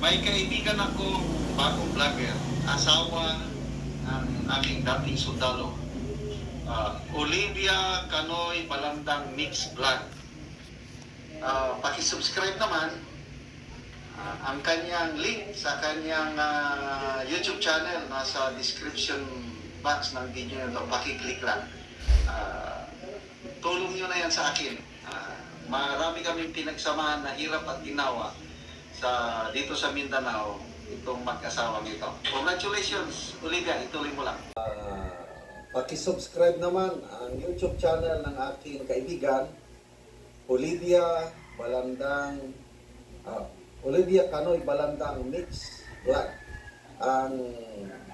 May kaibigan ako, bagong vlogger, asawa ng aking dating sundalo. Ah, Olivia Canoy Balandang Mix Vlog. Ah, pakisubscribe naman Ah, ang kanyang link sa kanyang ah, YouTube channel nasa description box ng video nito. Pakiclick lang. Ah, tulong nyo na yan sa akin. Marami kaming pinagsamahan na hirap at ginawa sa dito sa Mindanao itong mag-asawang ito. Congratulations, Olivia. Ituloy mo lang. pakisubscribe naman ang YouTube channel ng aking kaibigan, Olivia Balandang ah, Olivia Canoy Balandang Mix Vlog. Ang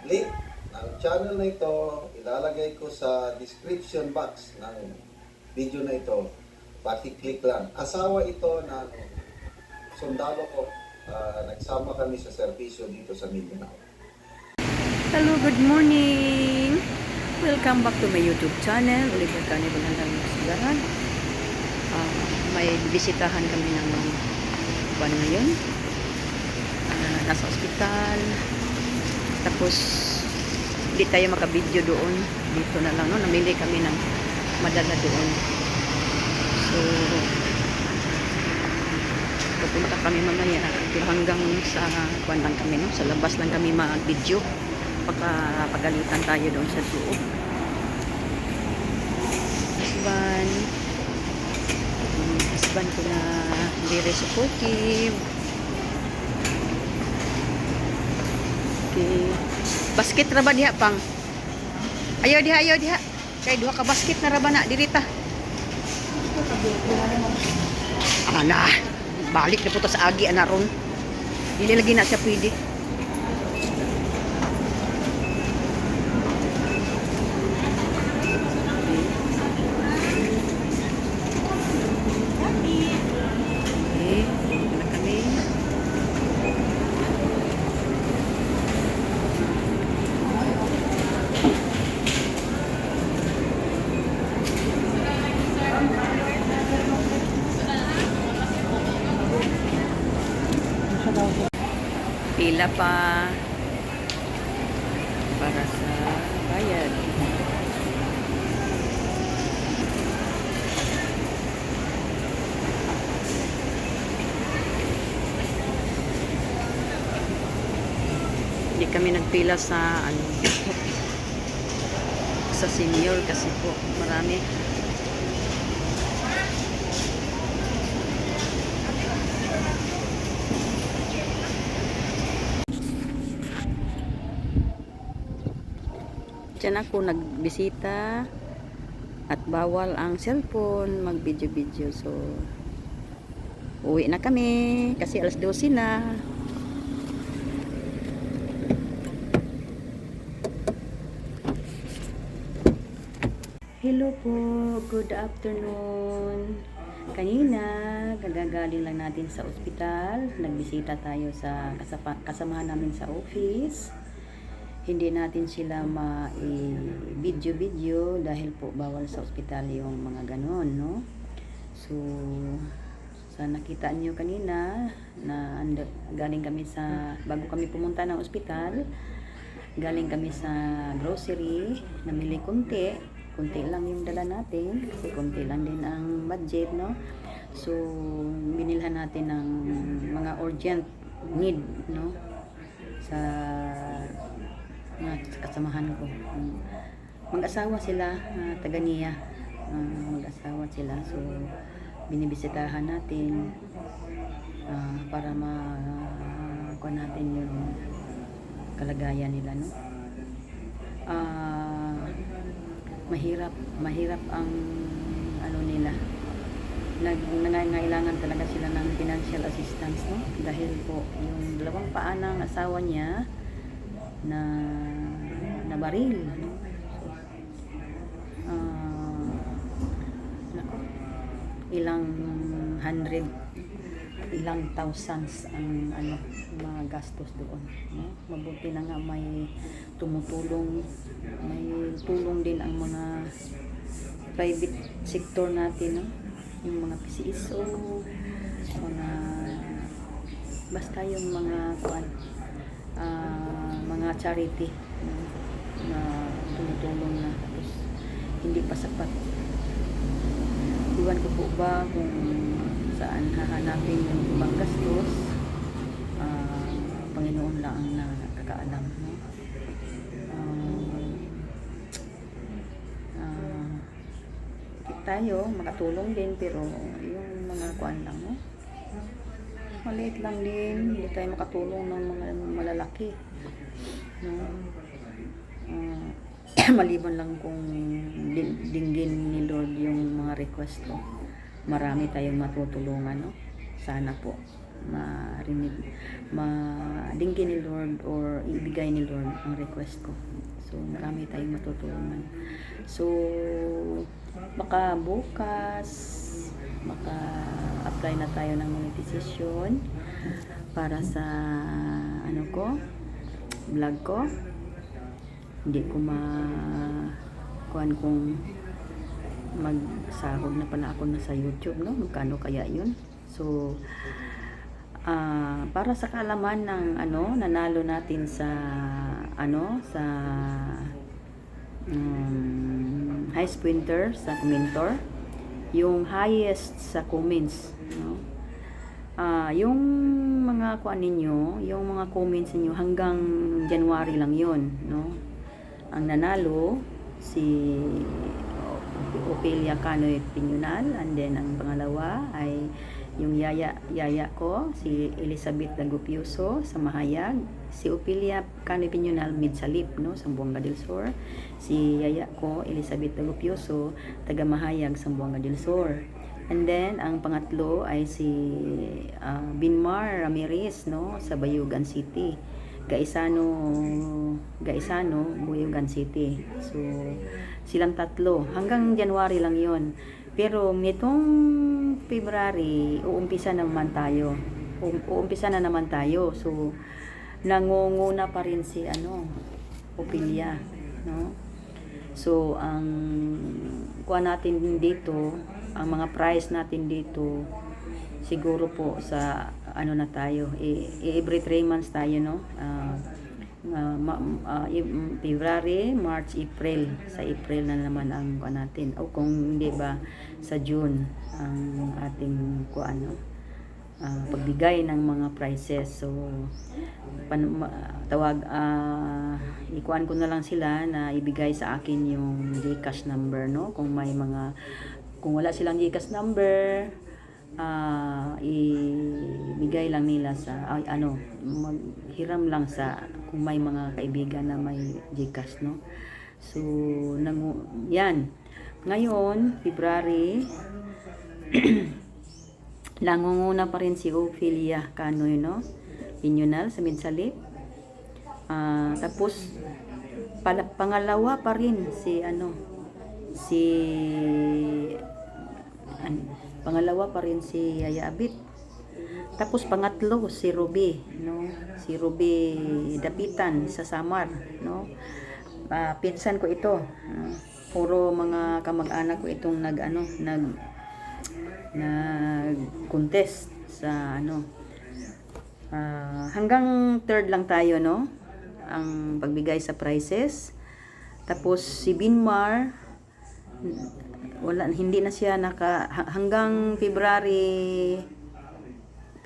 link ng channel na ito ilalagay ko sa description box ng video na ito. Paki-click lang. Asawa ito ng sundalo ko. Ah, nagsama kami sa serbisyo dito sa Mindanao. Hello, good morning! Welcome back to my YouTube channel, Oliver Carnival ng Lamasigaran. Uh, may bisitahan kami ng buwan ngayon. Ah, nasa ospital. Tapos, hindi tayo makabidyo doon. Dito na lang, no? Namili kami ng madala doon. So, pupunta kami mamaya. Pero hanggang sa, kuwan lang kami, no? Sa labas lang kami mag-video baka pagalitan tayo doon sa loob. Husband. Husband ko na very supportive. Okay. Basket ra ba diha pang? Ayo diha, ayo diha. Kay duha ka basket na ra na dirita? Ana, balik na po to sa agi ana ron. Dili lagi na siya pwede. Okay, dito na kami. Pila pa para sa bayad. Hindi kami nagpila sa ano sa senior kasi po marami. Diyan ako nagbisita at bawal ang cellphone mag video video so uwi na kami kasi alas 12 na Hello po, good afternoon. Kanina, kagagaling lang natin sa ospital. Nagbisita tayo sa kasamahan namin sa office. Hindi natin sila ma-video-video dahil po bawal sa ospital yung mga ganon, no? So, sa nakita niyo kanina na ando, galing kami sa bago kami pumunta ng ospital, galing kami sa grocery, namili kunti, kunti lang yung dala natin kasi kunti lang din ang budget no so binilhan natin ng mga urgent need no sa mga kasamahan ko. Um, mag-asawa sila uh, taga niya Uh, mag-asawa sila. So binibisitahan natin uh, para ma kuha natin yung kalagayan nila no? Ah mahirap mahirap ang ano nila. Nag nangangailangan talaga sila ng financial assistance no? Dahil po yung dalawang paa ng asawa niya na so, ah, nako, ilang hundred ilang thousands ang ano mga gastos doon no? mabuti na nga may tumutulong may tulong din ang mga private sector natin no? yung mga PCSO na basta yung mga kuan ah, mga charity na tumutulong na. Tapos hindi pa sapat. Iwan ko po ba kung saan hahanapin yung ibang gastos? Ah, Panginoon lang ang nakakaalam no? Ah, ah, tayo makatulong din pero yung mga kuan lang no? Maliit lang din hindi tayo makatulong ng mga malalaki no Ah, maliban lang kung din- dinggin ni Lord yung mga request ko marami tayong matutulungan no? Sana po marinig madinggin ni Lord or ibigay ni Lord ang request ko. So marami tayong matutulungan. So baka bukas maka apply na tayo ng monetization para sa ano ko vlog ko hindi ko ma kuan kung magsahod na pala ako na sa YouTube no? Magkano kaya yun? So ah para sa kaalaman ng ano nanalo natin sa ano sa um, high sprinter sa commentor yung highest sa comments no? Ah, yung mga kuan ninyo, yung mga comments niyo hanggang January lang 'yon, no? Ang nanalo si Ophelia Canoy Pinyonal and then ang pangalawa ay yung yaya yaya ko si Elizabeth Dagupioso sa Mahayag. Si Ophelia Canoy Pinyonal Midsalip no sa Buanga del Sur. Si yaya ko Elizabeth Dagupioso taga Mahayag sa Buanga del Sur. And then, ang pangatlo ay si ah, Binmar Ramirez, no, sa Bayugan City. Gaisano, Gaisano, Bayugan City. So, silang tatlo. Hanggang January lang yon Pero nitong February, uumpisa naman tayo. U- uumpisa na naman tayo. So, nangunguna pa rin si, ano, Opilia, no? So, ang kuha natin dito, ang mga price natin dito, siguro po sa ano na tayo, i- i- every 3 months tayo, no? Ah, ah, ma- i- February, March, April. Sa April na naman ang kuha natin. O kung hindi ba, sa June ang ating kuha, no? ah, pagbigay ng mga prices. So, pan, ma- tawag, ah, ikuan ko na lang sila na ibigay sa akin yung Gcash number, no? Kung may mga, kung wala silang Gcash number, ah, ibigay lang nila sa, ay, ano, maghiram lang sa, kung may mga kaibigan na may Gcash, no? So, nangu, yan. Ngayon, February, Nangunguna pa rin si Ophelia Canoy, no? Pinyonal sa Midsalip. Ah, tapos, pala, pangalawa pa rin si, ano, si, an, pangalawa pa rin si Yaya Abit. Tapos pangatlo si Ruby, no? Si Ruby Dapitan sa Samar, no? Ah, pinsan ko ito. Ah, puro mga kamag-anak ko itong nag ano, nag nag-contest sa ano. Ah, hanggang third lang tayo, no? Ang pagbigay sa prizes. Tapos si Binmar wala hindi na siya naka ha- hanggang February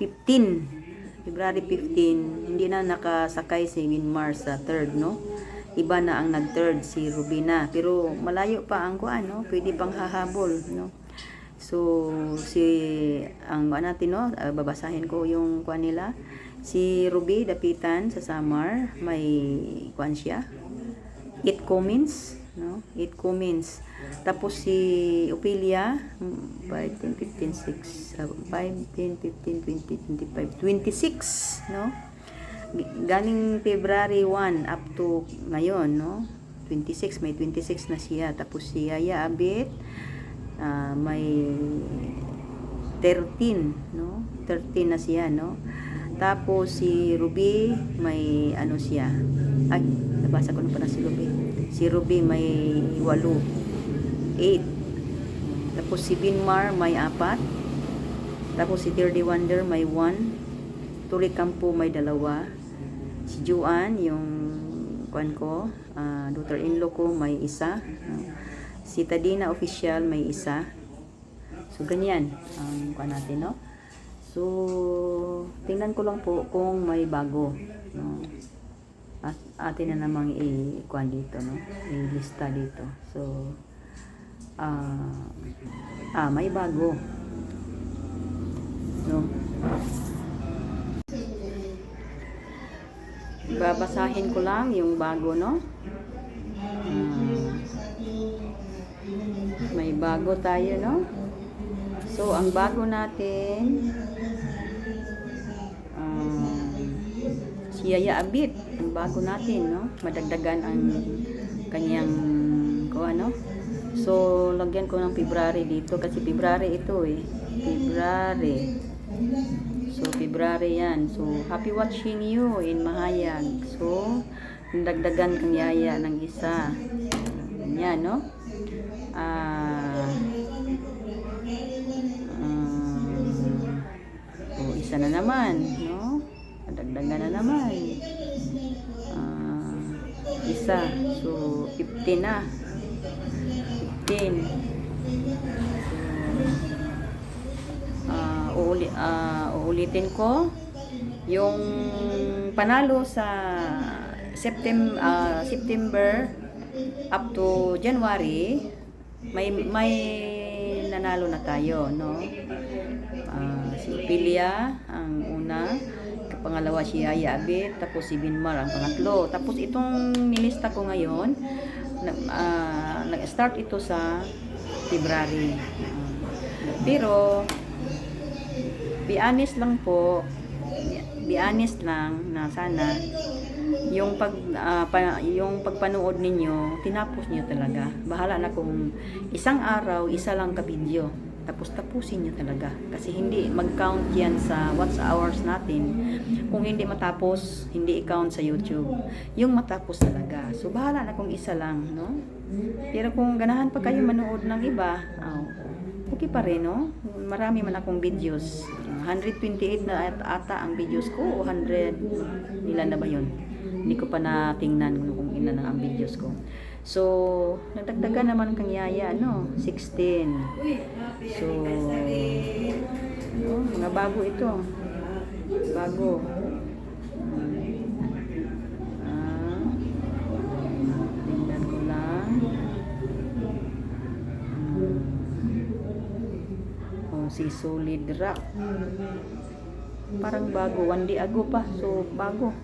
15 February 15 hindi na nakasakay si Winmar sa third no? Iba na ang nag third si Rubina. Pero malayo pa ang kuan no? Pwede pang hahabol no? So si ang ano natin no? Ah, babasahin ko yung kuan nila. Si Ruby dapitan sa Samar may kuan siya. It comments no? It comments. Tapos si Ophelia mm, 5 10 15 6 5 10 15 20 25 26 no? Galing February 1 up to ngayon no? 26 may 26 na siya. Tapos si Yaya Abit ah, may 13 no? 13 na siya no? Tapos si Ruby may ano siya? Ay nabasa ko na pala si Ruby si Ruby may 8 8 tapos si Binmar may apat Tapos si Thirdy Wonder may 1. Turi Campo may dalawa. Si Juan, yung kwan ko, ah, daughter-in-law ko may isa. Si Tadina Official may isa. So, ganyan ang kwan natin, no? So, tingnan ko lang po kung may bago. No? At atin na namang i-kwan dito, no? I-lista dito. So, ah, ah, may bago. No? Babasahin ko lang yung bago, no? Ah, may bago tayo, no? So, ang bago natin, um, si Yaya Abit, bago natin, no? Madagdagan ang kanyang, kung ano? So, lagyan ko ng February dito kasi February ito eh. February. So, February yan. So, happy watching you in Mahayag. So, dagdagan kang yaya ng isa. Yan, no? Ah, ah, oh, isa na naman, no? Dagdagan na naman. Ah, isa. So, 15 na. 15. Ah, uuli, ah, uulitin ko yung panalo sa September September up to January may may nanalo na tayo no Ah, si Pilia ang una pangalawa si Aya Abit tapos si Binmar ang pangatlo. Tapos itong nilista ko ngayon ah, nag-start ito sa February. Pero be honest lang po be honest lang na sana yung pag ah, pa- yung pagpanood ninyo tinapos niyo talaga. Bahala na kung isang araw isa lang ka video tapos tapusin niyo talaga. Kasi hindi mag-count yan sa watch hours natin. Kung hindi matapos hindi i-count sa YouTube. Yung matapos talaga. So bahala na kung isa lang no? Pero kung ganahan pa kayo manood ng iba oh, okay pa rin no? Marami man akong videos. 128 na at- ata ang videos ko o 100 ilan na ba yun? Hindi ko pa natingnan kung ilan na ang videos ko so nagdagdagan naman kang yaya no 16 so no, mga bago ito bago Ah, Oh, si Solid Rock. Parang bago, one day ago pa. So, bago.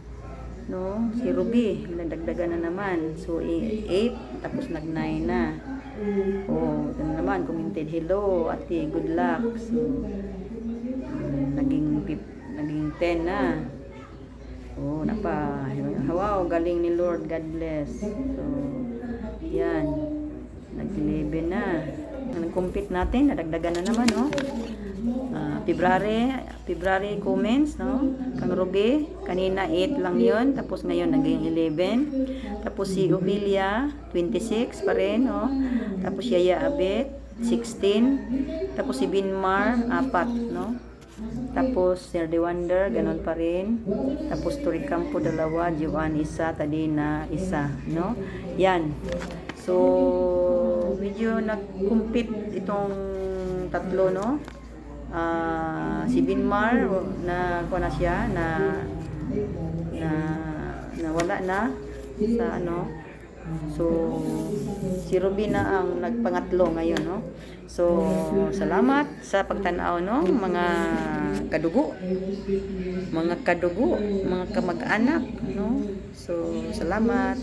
No? Si Ruby, nadagdagan na naman. So, 8, tapos nag-9 na. Oh, ito na naman, commented, hello, ate, good luck. So, naging, pip- naging 10 na. Oh, napa. Wow, galing ni Lord. God bless. So, yan. Nag-11 na. Nag-compete natin. Nadagdagan na naman, no? Ah, February, February comments, no? Kang Ruby, kanina 8 lang yon tapos ngayon naging 11. Tapos si Obelia, 26 pa rin, no? Tapos Yaya Abet, 16. Tapos si Binmar, 4, no? Tapos Sir The Wonder, ganun pa rin. Tapos Turicampo, dalawa. Joan, isa. Tadina, isa. No? Yan. So, medyo nag-compete itong tatlo, no? Ah, si Binmar, na ko na siya, na na nawala na sa ano So, si Ruby na ang nagpangatlo ngayon, no? So, salamat sa pagtanaw, no? Mga kadugo. Mga kadugo, mga kamag-anak, no? So, salamat.